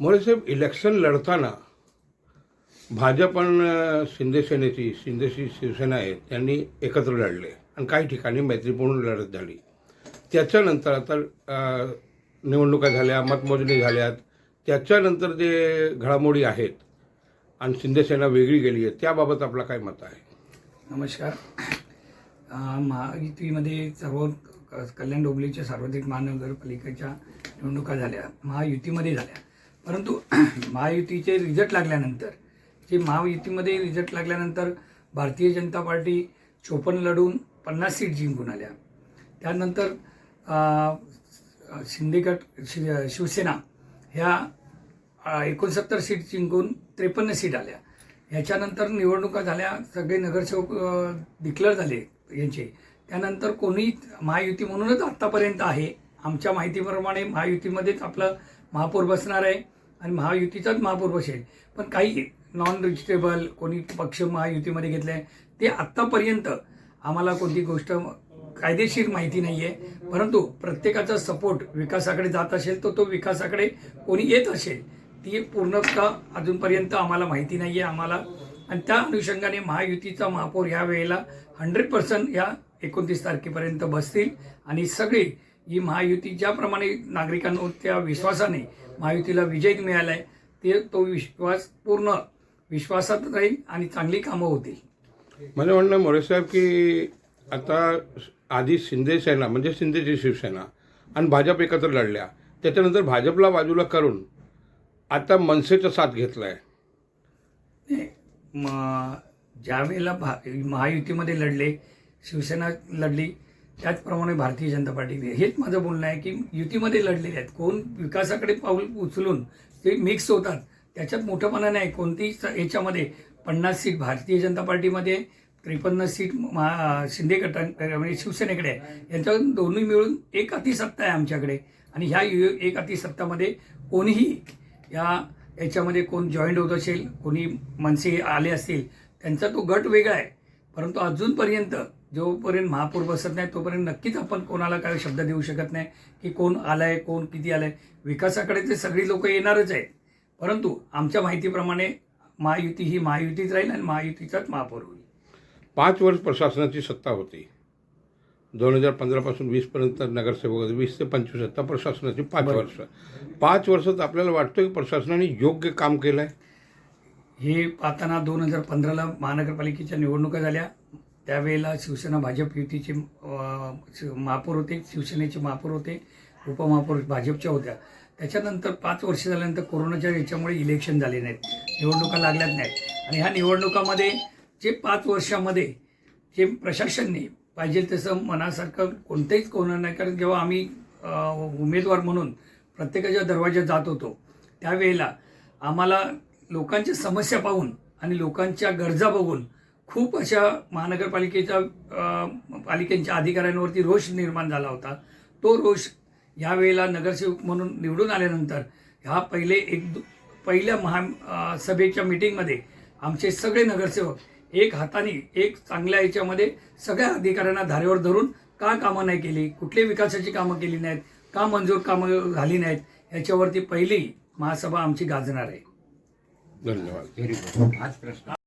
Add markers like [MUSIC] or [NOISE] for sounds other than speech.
मोरेसाहेब election लढताना भाजप आणि शिंदे सेनेची शिवसेना आहे त्यांनी एकत्र लढले आणि काही ठिकाणी मैत्रीपूर्ण लढत झाली. त्याच्यानंतर आता निवडणुका झाल्या मतमोजणी झाल्यात. त्याच्यानंतर जे घडामोडी आहेत आणि शिंदेसेना वेगळी गेली आहे त्याबाबत आपलं काय मत आहे? नमस्कार. महायुतीमध्ये सर्व कल्याण डोंबलीच्या सार्वत्रिक महानगरपालिकेच्या निवडणुका झाल्या महायुतीमध्ये झाल्या. परंतु [CLEARS THROAT] महायुतीचे रिझल्ट लागल्यानंतर जे महायुतीमध्ये रिझल्ट लागल्यानंतर भारतीय जनता पार्टी चोपन्न लढून पन्नास सीट जिंकून आल्या. त्यानंतर अ, शि शिवसेना ह्या एकोणसत्तर सीट जिंकून त्रेपन्न सीट आल्या. ह्याच्यानंतर निवडणुका झाल्या सगळे नगरसेवक डिक्लेअर झाले यांचे. त्यानंतर कोणी महायुती म्हणूनच आत्तापर्यंत आहे आमच्या माहितीप्रमाणे महायुतीमध्येच आपलं महापौर बसणार आहे आणि महायुतीचाच महापौर बसेल. पण काही नॉन रिजिटेबल कोणी पक्ष महायुतीमध्ये घेतले आहे ते आत्तापर्यंत आम्हाला कोणती गोष्ट कायदेशीर माहिती नाही आहे परंतु प्रत्येकाचा सपोर्ट विकासाकडे जात असेल तर तो विकासाकडे कोणी येत असेल ती पूर्णतः अजूनपर्यंत आम्हाला माहिती नाही आहे आम्हाला. आणि त्या अनुषंगाने महायुतीचा महापौर ह्या वेळेला हंड्रेड पर्सेंट ह्या एकोणतीस तारखेपर्यंत बसतील आणि सगळी ही महायुती ज्याप्रमाणे नागरिकांवर त्या विश्वासाने महायुतीला विजय मिळाला आहे ते तो विश्वास पूर्ण विश्वासात राहील आणि चांगली कामं होतील. माझं म्हणणं मोरेसाहेब की आता आधी शिंदे सेना म्हणजे शिंदेची शिवसेना आणि भाजप एकत्र लढल्या त्याच्यानंतर भाजपला बाजूला करून आता मनसेचा साथ घेतला आहे म ज्या वेळेला भा महायुतीमध्ये लढले शिवसेना लढली त्याचप्रमाणे भारतीय जनता पार्टी हेच माझं बोलणं आहे की युतीमध्ये लढलेले आहेत. कोण विकासाकडे पाऊल उचलून ते मिक्स होतात त्याच्यात मोठंपणा नाही कोणतीही स- याच्यामध्ये पन्नास सीट भारतीय जनता पार्टीमध्ये त्रेपन्न सीट महा शिंदे गटा म्हणजे शिवसेनेकडे आहे. यांच्या दोन्ही मिळून एक अतिसत्ता आहे आमच्याकडे. आणि ह्या यु- एक अतिसत्तामध्ये कोणीही या याच्यामध्ये कोण जॉईंट होत असेल कोणी मनसे आले असतील त्यांचा तो गट वेगळा आहे. परंतु अजूनपर्यंत जोपर्यंत महापौर बसत नाही तोपर्यंत नक्कीच आपण कोणाला काय शब्द देऊ शकत नाही की कोण आलाय कोण किती आलाय. विकासाकडे ते सगळी लोक येणारच आहेत. परंतु आमच्या माहितीप्रमाणे महायुती ही महायुतीच राहील आणि महायुतीचाच महापौर होईल. पाच वर्ष प्रशासनाची सत्ता होती. दोन हजार पंधरापासून वीसपर्यंत नगरसेवक वीस ते पंचवीस सत्ता प्रशासनाची पाच. वर्ष. पाच वर्षात आपल्याला वाटतं की प्रशासनाने योग्य काम केलं आहे हे पाहताना दोन हजार पंधराला महानगरपालिकेच्या निवडणुका झाल्या. त्यावेळेला शिवसेना भाजप युतीचे महापौर होते शिवसेनेचे महापौर होते उपमहापौर भाजपच्या होत्या. त्याच्यानंतर पाच वर्ष झाल्यानंतर कोरोनाच्या याच्यामुळे इलेक्शन झाले नाहीत. निवडणुका लागल्याच नाहीत. आणि ह्या निवडणुकामध्ये जे पाच वर्षामध्ये जे प्रशासनने पाहिजे तसं मनासारखं कोणतंहीच कोणा नाही कारण जेव्हा आम्ही उमेदवार म्हणून प्रत्येकाच्या दरवाज्यात जात होतो त्यावेळेला आम्हाला लोकांच्या समस्या पाहून आणि लोकांच्या गरजा बघून खूप अशा महानगरपालिकेच्या पालिकेच्या अधिकाऱ्यांवरती रोष निर्माण झाला होता. तो रोष यावेळेला नगरसेवक म्हणून निवडून आल्यानंतर ह्या पहिले एक दो- पहिल्या महा सभेच्या मिटिंगमध्ये आमचे सगळे नगरसेवक एक हाताने एक चांगल्या याच्यामध्ये सगळ्या अधिकाऱ्यांना धारेवर धरून का कामं नाही केली कुठली विकासाची कामं केली नाहीत का मंजूर कामं झाली नाहीत याच्यावरती पहिली महासभा आमची गाजणार आहे. धन्यवाद.